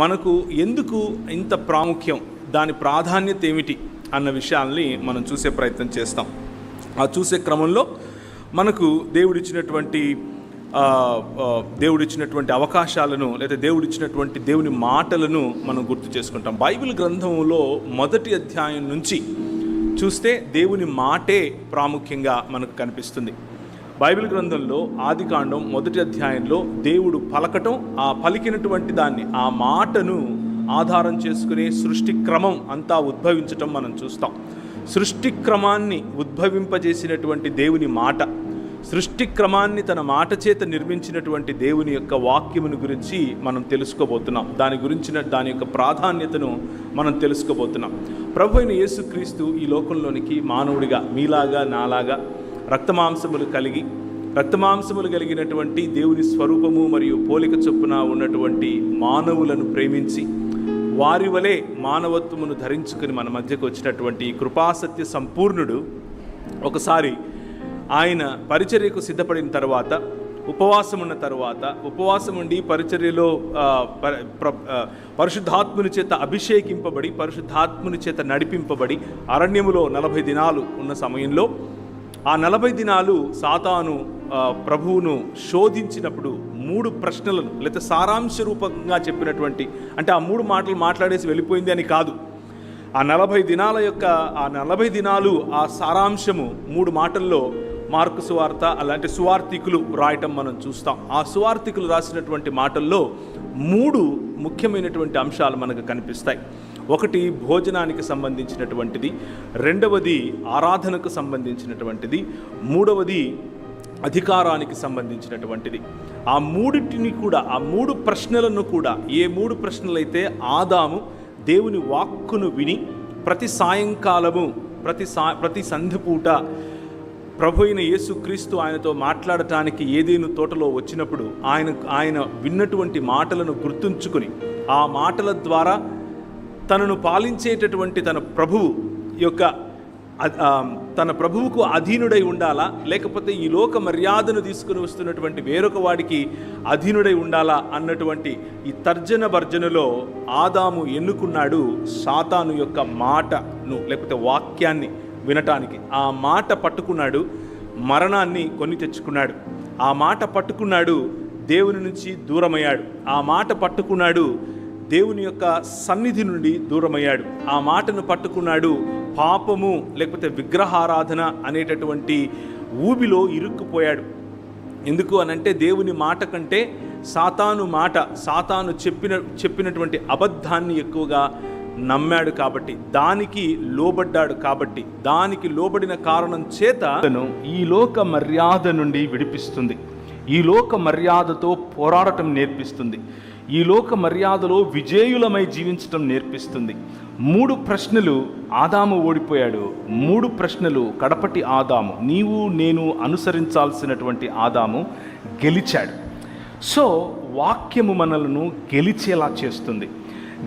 మనకు ఎందుకు ఇంత ప్రాముఖ్యం? దాని ప్రాధాన్యత ఏమిటి? అన్న విషయాల్ని మనం చూసే ప్రయత్నం చేస్తాం. ఆ చూసే క్రమంలో మనకు దేవుడిచ్చినటువంటి దేవుడిచ్చినటువంటి అవకాశాలను లేదా దేవుడిచ్చినటువంటి దేవుని మాటలను మనం గుర్తు చేసుకుంటాం. బైబిల్ గ్రంథంలో మొదటి అధ్యాయం నుంచి చూస్తే దేవుని మాటే ప్రాముఖ్యంగా మనకు కనిపిస్తుంది. బైబిల్ గ్రంథంలో ఆదికాండం మొదటి అధ్యాయంలో దేవుడు పలకటం ఆ పలికినటువంటి దాన్ని ఆ మాటను ఆధారం చేసుకునే సృష్టి క్రమం అంతా ఉద్భవించటం మనం చూస్తాం. సృష్టి క్రమాన్ని ఉద్భవింపజేసినటువంటి దేవుని మాట సృష్టి క్రమాన్ని తన మాట చేత నిర్మించినటువంటి దేవుని యొక్క వాక్యమును గురించి మనం తెలుసుకోబోతున్నాం. దాని గురించిన దాని యొక్క ప్రాధాన్యతను మనం తెలుసుకోబోతున్నాం. ప్రభు అయిన యేసుక్రీస్తు ఈ లోకంలోనికి మానవుడిగా మీలాగా నాలాగా రక్తమాంసములు కలిగి రక్తమాంసములు కలిగినటువంటి దేవుని స్వరూపము మరియు పోలిక చొప్పున ఉన్నటువంటి మానవులను ప్రేమించి వారి వలె మానవత్వమును ధరించుకుని మన మధ్యకు వచ్చినటువంటి కృపాసత్య సంపూర్ణుడు ఒకసారి ఆయన పరిచర్యకు సిద్ధపడిన తర్వాత ఉపవాసం ఉన్న తర్వాత ఉపవాసం ఉండి పరిచర్యలో ప- పరిశుద్ధాత్ముని చేత అభిషేకింపబడి పరిశుద్ధాత్ముని చేత నడిపింపబడి అరణ్యములో నలభై దినాలు ఉన్న సమయంలో ఆ నలభై దినాలు సాతాను ప్రభువును శోధించినప్పుడు మూడు ప్రశ్నలను లేదా సారాంశ రూపంగా చెప్పినటువంటి అంటే ఆ మూడు మాటలు మాట్లాడేసి వెళ్ళిపోయింది అని కాదు. ఆ నలభై దినాల యొక్క ఆ నలభై దినాలు ఆ సారాంశము మూడు మాటల్లో మార్కు సువార్త అలాంటి సువార్థికులు రాయటం మనం చూస్తాం. ఆ సువార్థికులు రాసినటువంటి మాటల్లో మూడు ముఖ్యమైనటువంటి అంశాలు మనకు కనిపిస్తాయి. ఒకటి భోజనానికి సంబంధించినటువంటిది రెండవది ఆరాధనకు సంబంధించినటువంటిది మూడవది అధికారానికి సంబంధించినటువంటిది. ఆ మూడిటిని కూడా ఆ మూడు ప్రశ్నలను కూడా ఏ మూడు ప్రశ్నలైతే ఆదాము దేవుని వాక్కును విని ప్రతి సాయంకాలము ప్రతి సా ప్రతి సంధిపూట ప్రభు అయిన యేసుక్రీస్తు ఆయనతో మాట్లాడటానికి ఏదేను తోటలో వచ్చినప్పుడు ఆయన ఆయన విన్నటువంటి మాటలను గుర్తుంచుకుని ఆ మాటల ద్వారా తనను పాలించేటటువంటి తన ప్రభువు యొక్క తన ప్రభువుకు అధీనుడై ఉండాలా? లేకపోతే ఈ లోక మర్యాదను తీసుకుని వస్తున్నటువంటి వేరొక వాడికి అధీనుడై ఉండాలా? అన్నటువంటి ఈ తర్జన భర్జనలో ఆదాము ఎన్నుకున్నాడు సాతాను యొక్క మాటను లేకపోతే వాక్యాన్ని వినటానికి. ఆ మాట పట్టుకున్నాడు మరణాన్ని కొని తెచ్చుకున్నాడు. ఆ మాట పట్టుకున్నాడు దేవుని నుంచి దూరమయ్యాడు. ఆ మాట పట్టుకున్నాడు దేవుని యొక్క సన్నిధి నుండి దూరమయ్యాడు. ఆ మాటను పట్టుకున్నాడు పాపము లేకపోతే విగ్రహారాధన అనేటటువంటి ఊబిలో ఇరుక్కుపోయాడు. ఎందుకు అనంటే దేవుని మాట కంటే సాతాను మాట సాతాను చెప్పిన చెప్పినటువంటి అబద్ధాన్ని ఎక్కువగా నమ్మాడు కాబట్టి దానికి లోబడ్డాడు కాబట్టి దానికి లోబడిన కారణం చేత అతను ఈ లోక మర్యాద నుండి విడిపిస్తుంది. ఈ లోక మర్యాదతో పోరాడటం నేర్పిస్తుంది. ఈ లోక మర్యాదలో విజేయులమై జీవించటం నేర్పిస్తుంది. మూడు ప్రశ్నలు ఆదాము ఓడిపోయాడు. మూడు ప్రశ్నలు కడపటి ఆదాము నీవు నేను అనుసరించాల్సినటువంటి ఆదాము గెలిచాడు. సో వాక్యము మనలను గెలిచేలా చేస్తుంది.